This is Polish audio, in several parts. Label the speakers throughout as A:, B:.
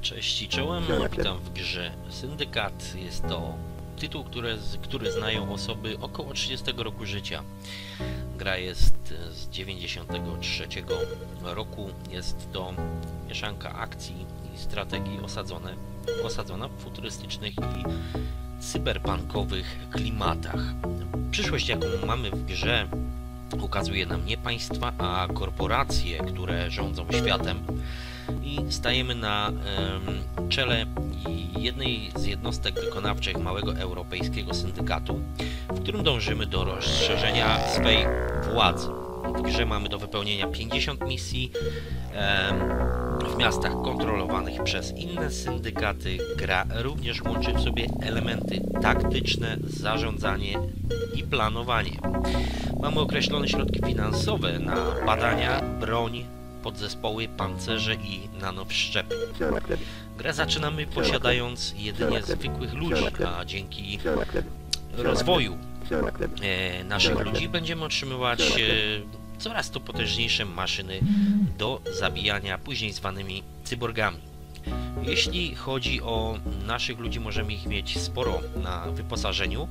A: Cześć i czołem, witam w grze Syndykat. Jest to tytuł, który, który znają osoby około 30 roku życia. Gra jest z 93 roku. Jest to mieszanka akcji i strategii osadzone, osadzona w futurystycznych i cyberpunkowych klimatach. Przyszłość, jaką mamy w grze, ukazuje nam nie państwa, a korporacje, które rządzą światem stajemy na um, czele jednej z jednostek wykonawczych małego europejskiego syndykatu, w którym dążymy do rozszerzenia swej władzy. W grze mamy do wypełnienia 50 misji w miastach kontrolowanych przez inne syndykaty. Gra również łączy w sobie elementy taktyczne, zarządzanie i planowanie. Mamy określone środki finansowe na badania, broń, podzespoły, pancerze i nanowszczepy. Grę zaczynamy posiadając jedynie zwykłych ludzi, a dzięki rozwoju e, naszych ludzi będziemy otrzymywać e, coraz to potężniejsze maszyny do zabijania, później zwanymi cyborgami. Jeśli chodzi o naszych ludzi, możemy ich mieć sporo na wyposażeniu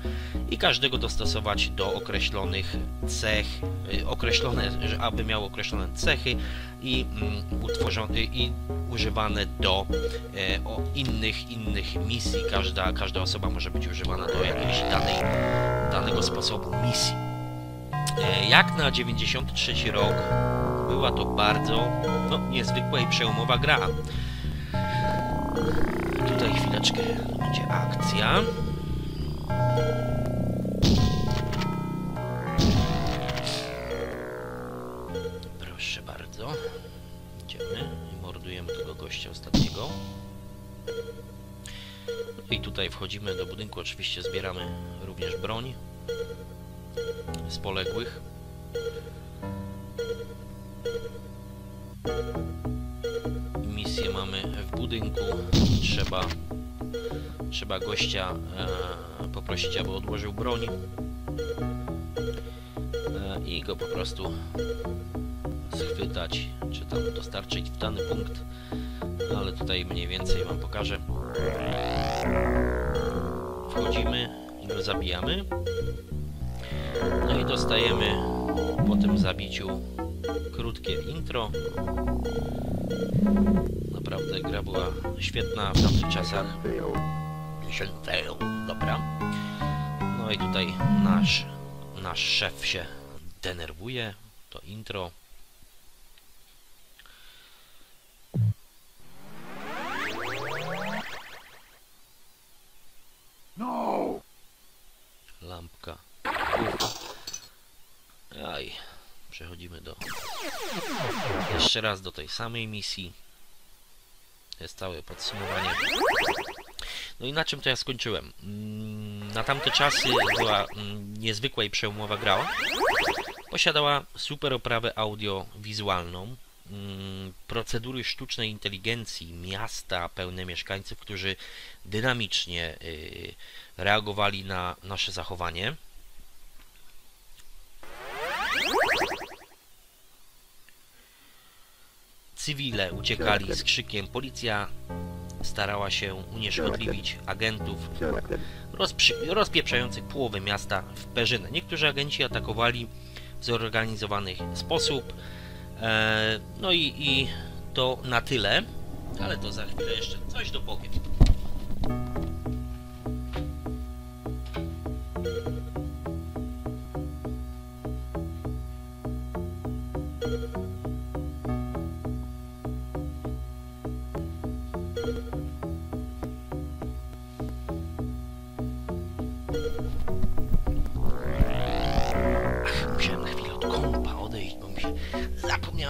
A: i każdego dostosować do określonych cech, y, określone, aby miał określone cechy i, mm, utworzone, i używane do e, o innych, innych misji. Każda, każda osoba może być używana do jakiejś danej, danego sposobu misji. E, jak na 93 rok była to bardzo no, niezwykła i przełomowa gra. Tutaj chwileczkę będzie akcja. Proszę bardzo. Idziemy i mordujemy tego gościa ostatniego. I tutaj wchodzimy do budynku. Oczywiście zbieramy również broń z poległych misję mamy budynku. Trzeba, trzeba gościa e, poprosić, aby odłożył broń e, i go po prostu schwytać, czy tam dostarczyć w dany punkt. Ale tutaj mniej więcej Wam pokażę. Wchodzimy i go zabijamy. No i dostajemy po tym zabiciu krótkie intro. Naprawdę gra była świetna w tamtych czasach. Dobra. No i tutaj nasz, nasz szef się denerwuje. To intro.
B: No!
A: Lampka. Aj, przechodzimy do... Jeszcze raz do tej samej misji. Jest całe podsumowanie. No i na czym to ja skończyłem? Mm, na tamte czasy była mm, niezwykła i przełomowa gra. Posiadała super oprawę audio-wizualną, mm, procedury sztucznej inteligencji, miasta pełne mieszkańców, którzy dynamicznie y, reagowali na nasze zachowanie. Cywile uciekali z krzykiem. Policja starała się unieszkodliwić agentów rozpieprzających połowę miasta w perzynę. Niektórzy agenci atakowali w zorganizowany sposób. E, no i, i to na tyle, ale to za chwilę jeszcze coś dopowiem.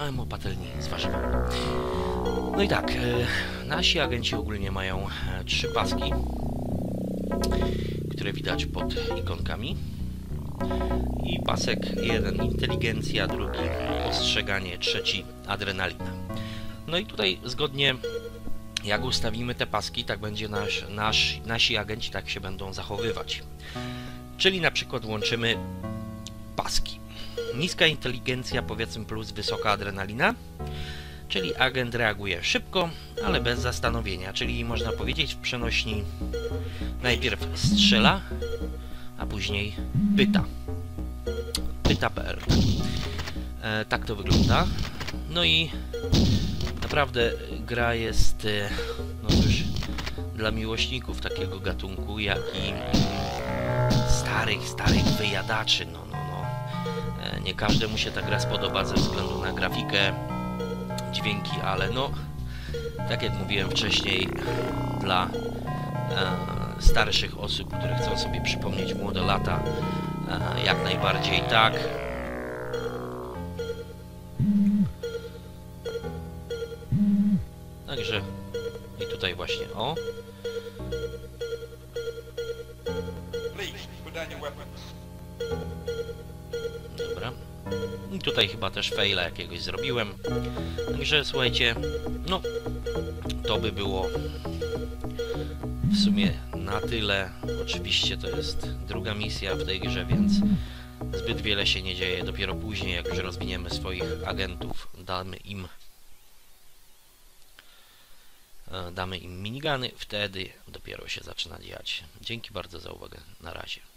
A: Zapomniałem o patelni z warzywami. No i tak, e, nasi agenci ogólnie mają e, trzy paski, które widać pod ikonkami. I pasek jeden inteligencja, drugi ostrzeganie, trzeci adrenalina. No i tutaj zgodnie jak ustawimy te paski, tak będzie nasz, nasz, nasi agenci tak się będą zachowywać. Czyli na przykład łączymy paski. Niska inteligencja, powiedzmy plus wysoka adrenalina. Czyli agent reaguje szybko, ale bez zastanowienia, czyli można powiedzieć w przenośni najpierw strzela, a później pyta. Pyta.pl e, Tak to wygląda. No i naprawdę gra jest, e, no cóż, dla miłośników takiego gatunku, jak i starych, starych wyjadaczy. No, no, no. E, Nie każdemu się ta gra spodoba ze względu na grafikę, dźwięki, ale no, tak jak mówiłem wcześniej, dla e, starszych osób, które chcą sobie przypomnieć młode lata, e, jak najbardziej tak. Także i tutaj właśnie, o,
B: Please, put down your weapons.
A: Dobra. I tutaj chyba też faila jakiegoś zrobiłem. Także słuchajcie, no to by było w sumie na tyle. Oczywiście to jest druga misja w tej grze, więc zbyt wiele się nie dzieje. Dopiero później, jak już rozwiniemy swoich agentów, damy im e, damy im minigany, wtedy dopiero się zaczyna dziać. Dzięki bardzo za uwagę. Na razie.